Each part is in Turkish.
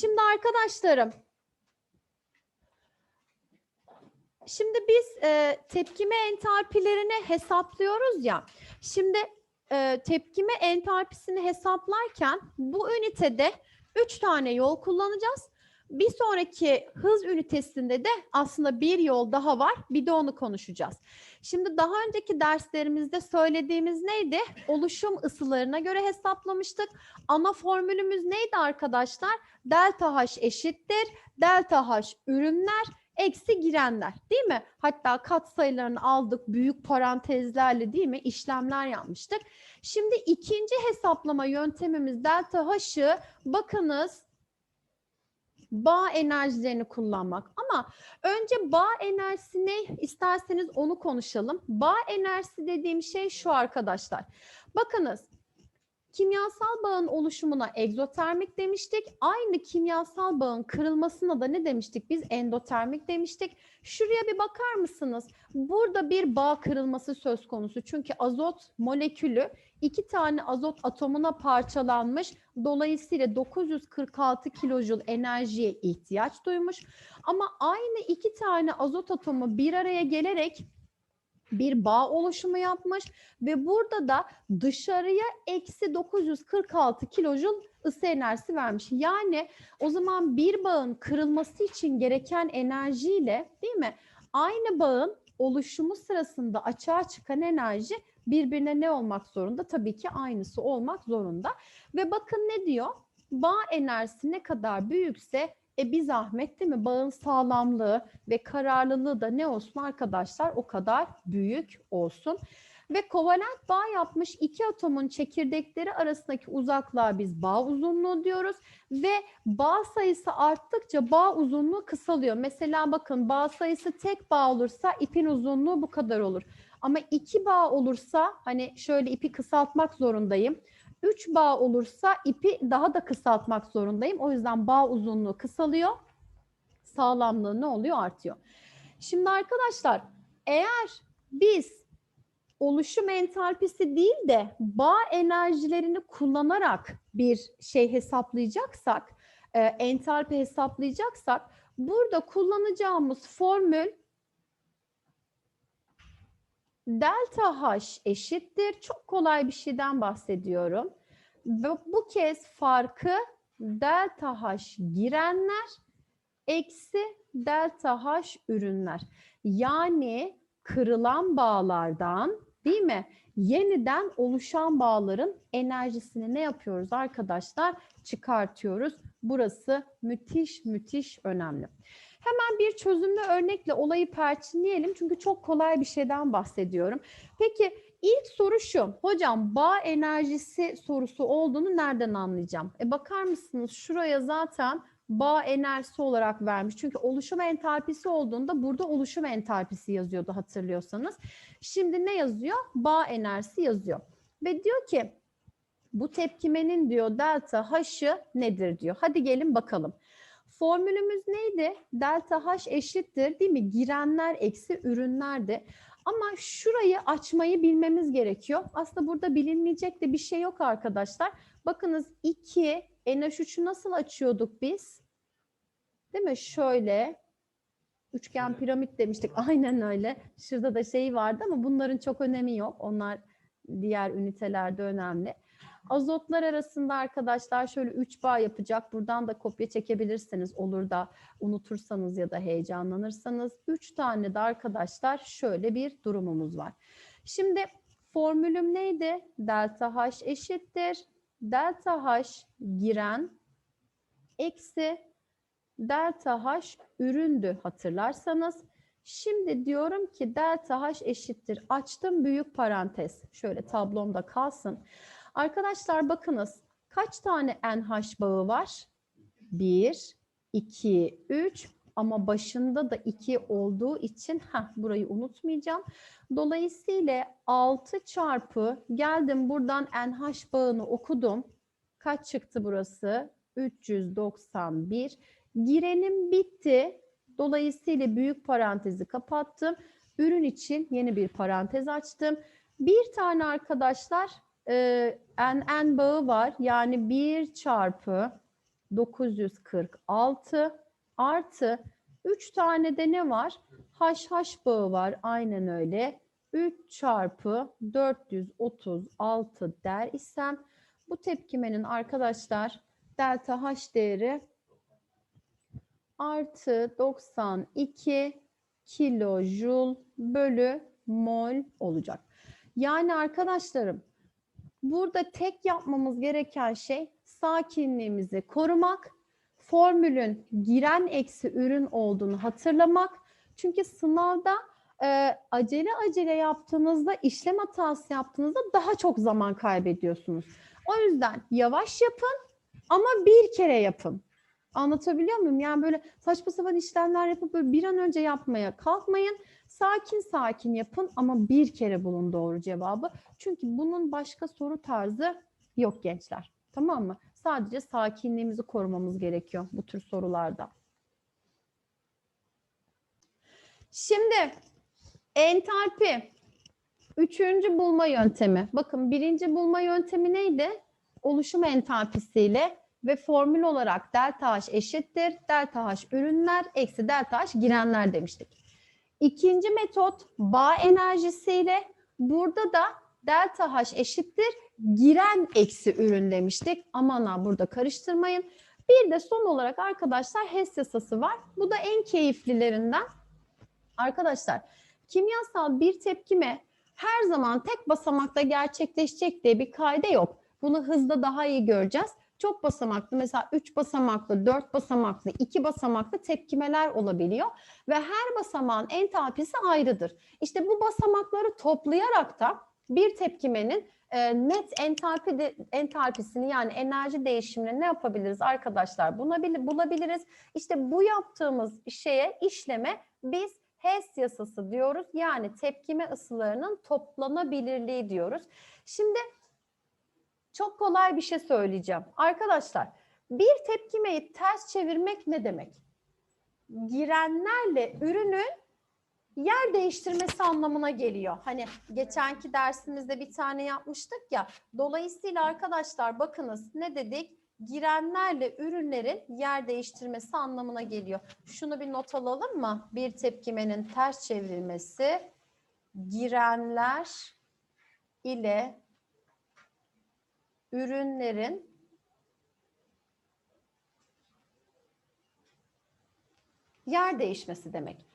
Şimdi arkadaşlarım, şimdi biz e, tepkime entalpilerini hesaplıyoruz ya. Şimdi e, tepkime entalpisini hesaplarken bu ünitede üç tane yol kullanacağız. Bir sonraki hız ünitesinde de aslında bir yol daha var. Bir de onu konuşacağız. Şimdi daha önceki derslerimizde söylediğimiz neydi? Oluşum ısılarına göre hesaplamıştık. Ana formülümüz neydi arkadaşlar? Delta H eşittir. Delta H ürünler eksi girenler değil mi? Hatta katsayılarını aldık büyük parantezlerle değil mi? İşlemler yapmıştık. Şimdi ikinci hesaplama yöntemimiz delta H'ı bakınız bağ enerjilerini kullanmak. Ama önce bağ enerjisi ne isterseniz onu konuşalım. Bağ enerjisi dediğim şey şu arkadaşlar. Bakınız kimyasal bağın oluşumuna egzotermik demiştik. Aynı kimyasal bağın kırılmasına da ne demiştik? Biz endotermik demiştik. Şuraya bir bakar mısınız? Burada bir bağ kırılması söz konusu. Çünkü azot molekülü iki tane azot atomuna parçalanmış. Dolayısıyla 946 kilojul enerjiye ihtiyaç duymuş. Ama aynı iki tane azot atomu bir araya gelerek bir bağ oluşumu yapmış ve burada da dışarıya eksi 946 kilojul ısı enerjisi vermiş. Yani o zaman bir bağın kırılması için gereken enerjiyle değil mi? Aynı bağın oluşumu sırasında açığa çıkan enerji birbirine ne olmak zorunda? Tabii ki aynısı olmak zorunda. Ve bakın ne diyor? Bağ enerjisi ne kadar büyükse e bir zahmet değil mi? Bağın sağlamlığı ve kararlılığı da ne olsun arkadaşlar? O kadar büyük olsun. Ve kovalent bağ yapmış iki atomun çekirdekleri arasındaki uzaklığa biz bağ uzunluğu diyoruz. Ve bağ sayısı arttıkça bağ uzunluğu kısalıyor. Mesela bakın bağ sayısı tek bağ olursa ipin uzunluğu bu kadar olur. Ama iki bağ olursa hani şöyle ipi kısaltmak zorundayım. 3 bağ olursa ipi daha da kısaltmak zorundayım. O yüzden bağ uzunluğu kısalıyor. Sağlamlığı ne oluyor? Artıyor. Şimdi arkadaşlar eğer biz oluşum entalpisi değil de bağ enerjilerini kullanarak bir şey hesaplayacaksak, e, entalpi hesaplayacaksak burada kullanacağımız formül delta H eşittir. Çok kolay bir şeyden bahsediyorum. Ve bu kez farkı delta H girenler eksi delta H ürünler. Yani kırılan bağlardan değil mi? Yeniden oluşan bağların enerjisini ne yapıyoruz arkadaşlar? Çıkartıyoruz. Burası müthiş müthiş önemli. Hemen bir çözümlü örnekle olayı perçinleyelim çünkü çok kolay bir şeyden bahsediyorum. Peki ilk soru şu. Hocam bağ enerjisi sorusu olduğunu nereden anlayacağım? E bakar mısınız şuraya zaten bağ enerjisi olarak vermiş. Çünkü oluşum entalpisi olduğunda burada oluşum entalpisi yazıyordu hatırlıyorsanız. Şimdi ne yazıyor? Bağ enerjisi yazıyor. Ve diyor ki bu tepkimenin diyor delta H'ı nedir diyor. Hadi gelin bakalım. Formülümüz neydi? Delta H eşittir değil mi? Girenler eksi ürünlerdi. Ama şurayı açmayı bilmemiz gerekiyor. Aslında burada bilinmeyecek de bir şey yok arkadaşlar. Bakınız 2 NH3'ü nasıl açıyorduk biz? Değil mi? Şöyle üçgen piramit demiştik. Aynen öyle. Şurada da şey vardı ama bunların çok önemi yok. Onlar diğer ünitelerde önemli. Azotlar arasında arkadaşlar şöyle 3 bağ yapacak. Buradan da kopya çekebilirsiniz. Olur da unutursanız ya da heyecanlanırsanız. 3 tane de arkadaşlar şöyle bir durumumuz var. Şimdi formülüm neydi? Delta H eşittir. Delta H giren eksi delta H üründü hatırlarsanız. Şimdi diyorum ki delta H eşittir. Açtım büyük parantez. Şöyle tablomda kalsın. Arkadaşlar bakınız kaç tane NH bağı var? 1, 2, 3 ama başında da 2 olduğu için heh, burayı unutmayacağım. Dolayısıyla 6 çarpı geldim buradan NH bağını okudum. Kaç çıktı burası? 391. Girenim bitti. Dolayısıyla büyük parantezi kapattım. Ürün için yeni bir parantez açtım. Bir tane arkadaşlar e, n, n bağı var. Yani 1 çarpı 946 artı 3 tane de ne var? HH bağı var. Aynen öyle. 3 çarpı 436 der isem bu tepkimenin arkadaşlar delta H değeri artı 92 kilojoule bölü mol olacak. Yani arkadaşlarım burada tek yapmamız gereken şey sakinliğimizi korumak, formülün giren eksi ürün olduğunu hatırlamak. Çünkü sınavda e, acele acele yaptığınızda, işlem hatası yaptığınızda daha çok zaman kaybediyorsunuz. O yüzden yavaş yapın ama bir kere yapın. Anlatabiliyor muyum? Yani böyle saçma sapan işlemler yapıp böyle bir an önce yapmaya kalkmayın. Sakin sakin yapın ama bir kere bulun doğru cevabı. Çünkü bunun başka soru tarzı yok gençler. Tamam mı? Sadece sakinliğimizi korumamız gerekiyor bu tür sorularda. Şimdi entalpi üçüncü bulma yöntemi. Bakın birinci bulma yöntemi neydi? Oluşum entalpisiyle ve formül olarak delta H eşittir. Delta H ürünler eksi delta H girenler demiştik. İkinci metot bağ enerjisiyle burada da delta H eşittir giren eksi ürün demiştik. Aman ha burada karıştırmayın. Bir de son olarak arkadaşlar HES yasası var. Bu da en keyiflilerinden. Arkadaşlar kimyasal bir tepkime her zaman tek basamakta gerçekleşecek diye bir kaide yok. Bunu hızda daha iyi göreceğiz. Çok basamaklı mesela 3 basamaklı, 4 basamaklı, 2 basamaklı tepkimeler olabiliyor ve her basamağın entalpisi ayrıdır. İşte bu basamakları toplayarak da bir tepkimenin e, net entalpi de, entalpisini yani enerji değişimini ne yapabiliriz arkadaşlar? Bulabilir, bulabiliriz. İşte bu yaptığımız şeye, işleme biz HES yasası diyoruz. Yani tepkime ısılarının toplanabilirliği diyoruz. Şimdi çok kolay bir şey söyleyeceğim. Arkadaşlar bir tepkimeyi ters çevirmek ne demek? Girenlerle ürünün yer değiştirmesi anlamına geliyor. Hani geçenki dersimizde bir tane yapmıştık ya. Dolayısıyla arkadaşlar bakınız ne dedik? Girenlerle ürünlerin yer değiştirmesi anlamına geliyor. Şunu bir not alalım mı? Bir tepkimenin ters çevrilmesi girenler ile ürünlerin yer değişmesi demek.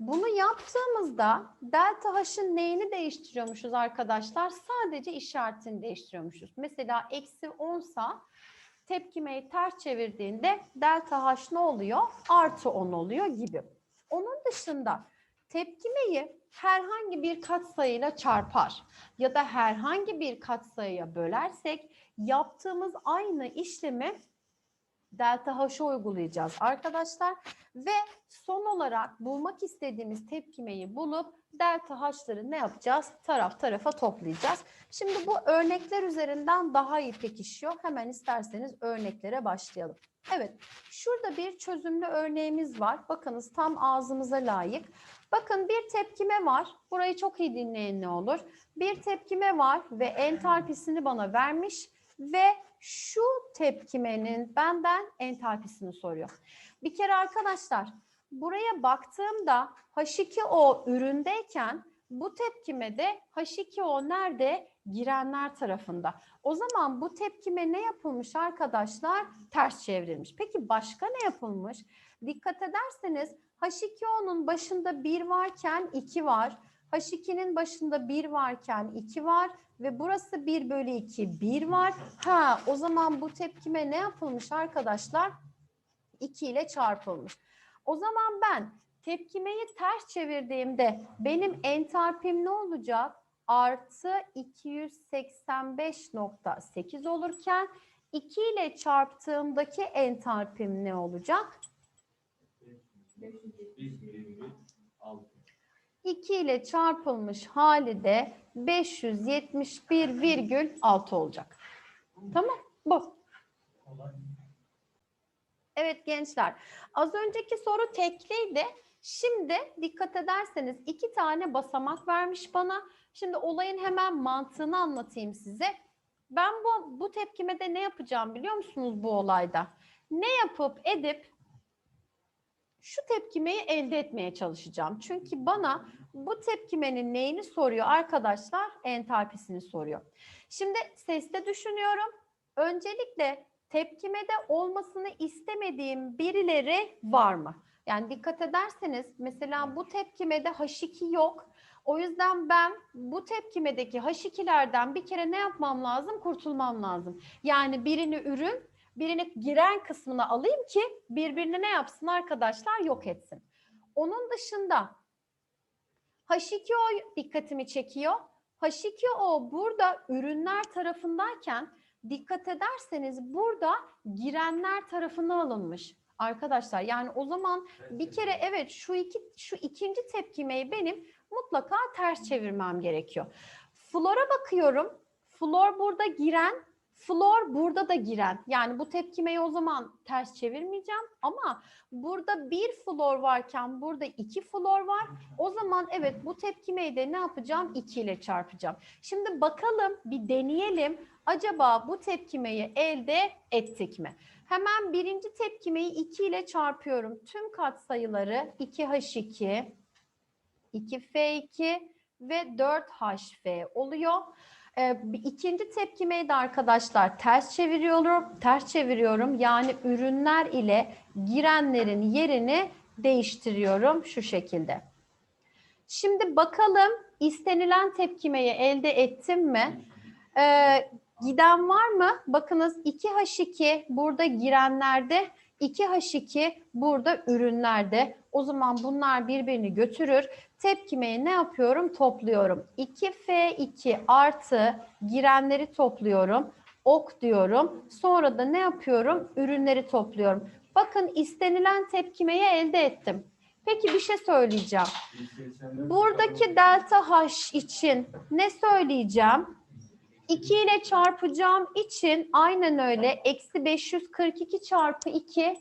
Bunu yaptığımızda delta H'ın neyini değiştiriyormuşuz arkadaşlar? Sadece işaretini değiştiriyormuşuz. Mesela eksi 10 sa tepkimeyi ters çevirdiğinde delta H ne oluyor? Artı 10 oluyor gibi. Onun dışında tepkimeyi herhangi bir katsayıyla çarpar ya da herhangi bir katsayıya bölersek yaptığımız aynı işlemi delta H'a uygulayacağız arkadaşlar ve son olarak bulmak istediğimiz tepkimeyi bulup delta H'ları ne yapacağız? Taraf tarafa toplayacağız. Şimdi bu örnekler üzerinden daha iyi pekişiyor. Hemen isterseniz örneklere başlayalım. Evet, şurada bir çözümlü örneğimiz var. Bakınız tam ağzımıza layık. Bakın bir tepkime var. Burayı çok iyi dinleyin ne olur. Bir tepkime var ve entalpisini bana vermiş ve şu tepkimenin benden entalpisini soruyor. Bir kere arkadaşlar buraya baktığımda H2O üründeyken bu tepkimede H2O nerede? Girenler tarafında. O zaman bu tepkime ne yapılmış arkadaşlar? Ters çevrilmiş. Peki başka ne yapılmış? Dikkat ederseniz H2O'nun başında 1 varken 2 var. H2'nin başında 1 varken 2 var ve burası 1 bölü 2 1 var. Ha o zaman bu tepkime ne yapılmış arkadaşlar? 2 ile çarpılmış. O zaman ben tepkimeyi ters çevirdiğimde benim entalpim ne olacak? Artı 285.8 olurken 2 ile çarptığımdaki entalpim ne olacak? 2 ile çarpılmış hali de 571,6 olacak. Tamam bu. Evet gençler az önceki soru tekliydi. Şimdi dikkat ederseniz iki tane basamak vermiş bana. Şimdi olayın hemen mantığını anlatayım size. Ben bu, bu tepkimede ne yapacağım biliyor musunuz bu olayda? ne yapıp edip şu tepkimeyi elde etmeye çalışacağım. Çünkü bana bu tepkimenin neyini soruyor arkadaşlar? Entalpisini soruyor. Şimdi seste düşünüyorum. Öncelikle tepkimede olmasını istemediğim birileri var mı? Yani dikkat ederseniz mesela bu tepkimede H2 yok. O yüzden ben bu tepkimedeki H2'lerden bir kere ne yapmam lazım? Kurtulmam lazım. Yani birini ürün, birini giren kısmına alayım ki birbirini ne yapsın arkadaşlar? Yok etsin. Onun dışında H2O dikkatimi çekiyor. H2O burada ürünler tarafındayken dikkat ederseniz burada girenler tarafına alınmış. Arkadaşlar yani o zaman bir kere evet şu iki şu ikinci tepkimeyi benim mutlaka ters çevirmem gerekiyor. Flora bakıyorum. Flor burada giren, flor burada da giren. Yani bu tepkimeyi o zaman ters çevirmeyeceğim ama burada bir flor varken burada iki flor var. O zaman evet bu tepkimeyi de ne yapacağım? 2 ile çarpacağım. Şimdi bakalım bir deneyelim. Acaba bu tepkimeyi elde ettik mi? Hemen birinci tepkimeyi 2 ile çarpıyorum. Tüm katsayıları 2H2, 2F2 ve 4HF oluyor. Ee, ikinci tepkimeyi de arkadaşlar ters çeviriyorum. Ters çeviriyorum. Yani ürünler ile girenlerin yerini değiştiriyorum şu şekilde. Şimdi bakalım istenilen tepkimeyi elde ettim mi? Ee, giden var mı? Bakınız 2H2 burada girenlerde, 2H2 burada ürünlerde. O zaman bunlar birbirini götürür. Tepkimeyi ne yapıyorum? Topluyorum. 2F2 artı girenleri topluyorum. Ok diyorum. Sonra da ne yapıyorum? Ürünleri topluyorum. Bakın istenilen tepkimeyi elde ettim. Peki bir şey söyleyeceğim. Buradaki delta H için ne söyleyeceğim? 2 ile çarpacağım için aynen öyle. Eksi 542 çarpı 2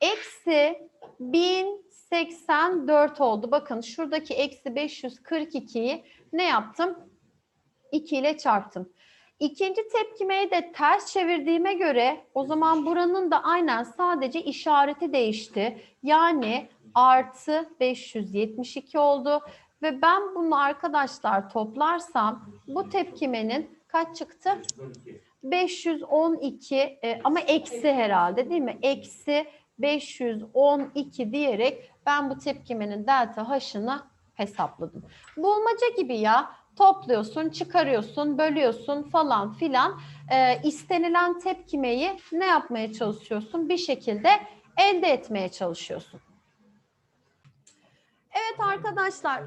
eksi 1084 oldu. Bakın şuradaki eksi 542'yi ne yaptım? 2 ile çarptım. İkinci tepkimeyi de ters çevirdiğime göre o zaman buranın da aynen sadece işareti değişti. Yani artı 572 oldu. Ve ben bunu arkadaşlar toplarsam bu tepkimenin kaç çıktı? 512 e, ama eksi herhalde değil mi? Eksi 512 diyerek ben bu tepkimenin delta h'ını hesapladım. Bulmaca gibi ya topluyorsun, çıkarıyorsun, bölüyorsun falan filan. E, istenilen tepkimeyi ne yapmaya çalışıyorsun? Bir şekilde elde etmeye çalışıyorsun. Evet arkadaşlar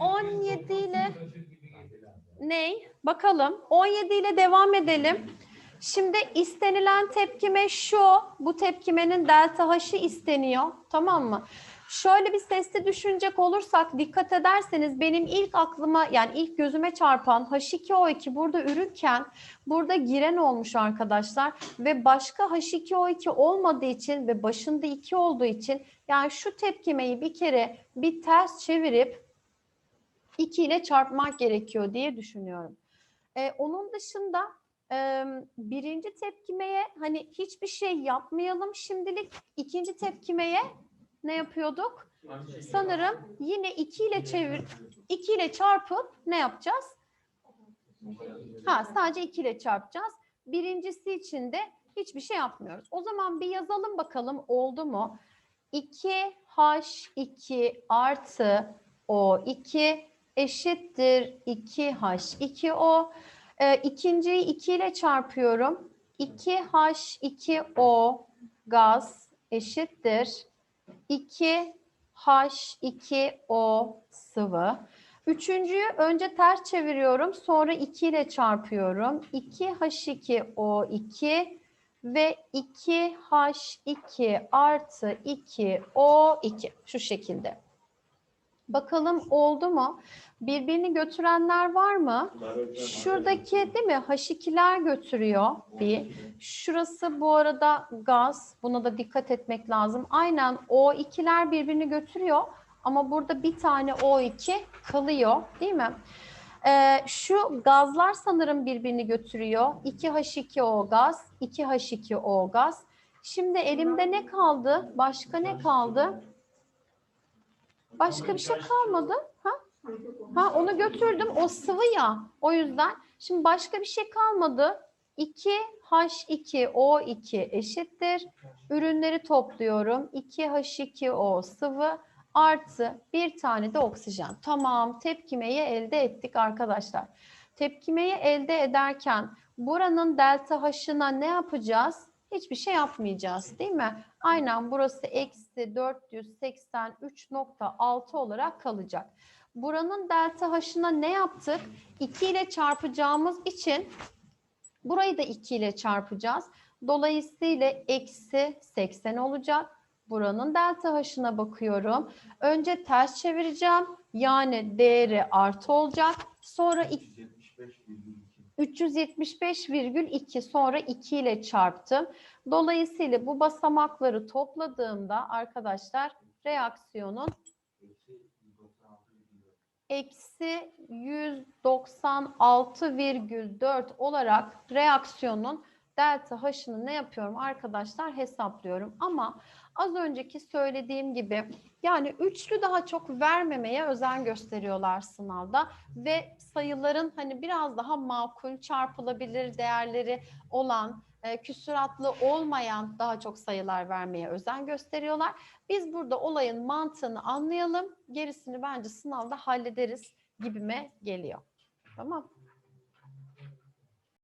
17 ile ney? Bakalım 17 ile devam edelim. Şimdi istenilen tepkime şu. Bu tepkimenin delta h'ı isteniyor. Tamam mı? Şöyle bir sesli düşünecek olursak dikkat ederseniz benim ilk aklıma yani ilk gözüme çarpan H2O2 burada ürünken burada giren olmuş arkadaşlar ve başka H2O2 olmadığı için ve başında 2 olduğu için yani şu tepkimeyi bir kere bir ters çevirip 2 ile çarpmak gerekiyor diye düşünüyorum. Ee, onun dışında e, birinci tepkimeye hani hiçbir şey yapmayalım şimdilik. ikinci tepkimeye ne yapıyorduk? Sanırım yine 2 ile çevir 2 ile çarpıp ne yapacağız? Ha sadece 2 ile çarpacağız. Birincisi için de hiçbir şey yapmıyoruz. O zaman bir yazalım bakalım oldu mu? 2H2 artı O2 eşittir 2H2O. Ee, ikinciyi 2 ile çarpıyorum. 2H2O gaz eşittir 2H2O sıvı. Üçüncüyü önce ters çeviriyorum. Sonra 2 ile çarpıyorum. 2H2O2 ve 2H2 artı 2O2 şu şekilde. Bakalım oldu mu? Birbirini götürenler var mı? Şuradaki değil mi? H2'ler götürüyor bir. Şurası bu arada gaz. Buna da dikkat etmek lazım. Aynen O2'ler birbirini götürüyor. Ama burada bir tane O2 kalıyor değil mi? Ee, şu gazlar sanırım birbirini götürüyor. 2H2O gaz, 2H2O gaz. Şimdi elimde ne kaldı? Başka ne kaldı? Başka bir şey kalmadı. Ha? Ha onu götürdüm. O sıvı ya. O yüzden şimdi başka bir şey kalmadı. 2H2O2 eşittir. Ürünleri topluyorum. 2H2O sıvı artı bir tane de oksijen. Tamam tepkimeyi elde ettik arkadaşlar. Tepkimeyi elde ederken buranın delta H'ına ne yapacağız? Hiçbir şey yapmayacağız değil mi? Aynen burası eksi 483.6 olarak kalacak. Buranın delta H'ına ne yaptık? 2 ile çarpacağımız için burayı da 2 ile çarpacağız. Dolayısıyla eksi 80 olacak. Buranın delta H'ına bakıyorum. Önce ters çevireceğim. Yani değeri artı olacak. Sonra 375,2 sonra 2 ile çarptım. Dolayısıyla bu basamakları topladığımda arkadaşlar reaksiyonun eksi 196,4 olarak reaksiyonun delta H'ını ne yapıyorum arkadaşlar hesaplıyorum. Ama az önceki söylediğim gibi yani üçlü daha çok vermemeye özen gösteriyorlar sınavda ve sayıların hani biraz daha makul çarpılabilir değerleri olan e, küsuratlı olmayan daha çok sayılar vermeye özen gösteriyorlar. Biz burada olayın mantığını anlayalım. Gerisini bence sınavda hallederiz gibime geliyor. Tamam.